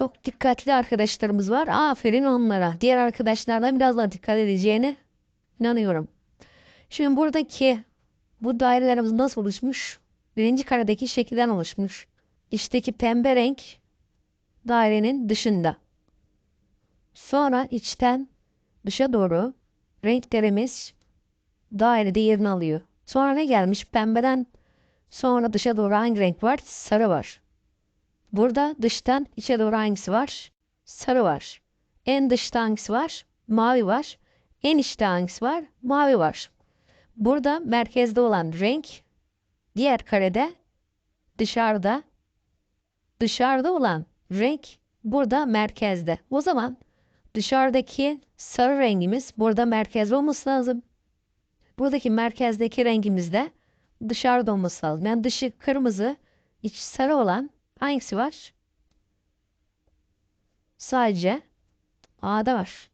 Çok dikkatli arkadaşlarımız var. Aferin onlara. Diğer arkadaşlardan biraz daha dikkat edeceğine inanıyorum. Şimdi buradaki bu dairelerimiz nasıl oluşmuş? Birinci karedeki şekilden oluşmuş. İçteki pembe renk dairenin dışında. Sonra içten dışa doğru renklerimiz dairede yerini alıyor. Sonra ne gelmiş? Pembeden sonra dışa doğru hangi renk var? Sarı var. Burada dıştan içe doğru hangisi var? Sarı var. En dışta hangisi var? Mavi var. En içte hangisi var? Mavi var. Burada merkezde olan renk diğer karede dışarıda dışarıda olan renk burada merkezde. O zaman dışarıdaki sarı rengimiz burada merkezde olması lazım. Buradaki merkezdeki rengimiz de dışarıda olması lazım. Yani dışı kırmızı, iç sarı olan hangisi var? Sadece A'da var.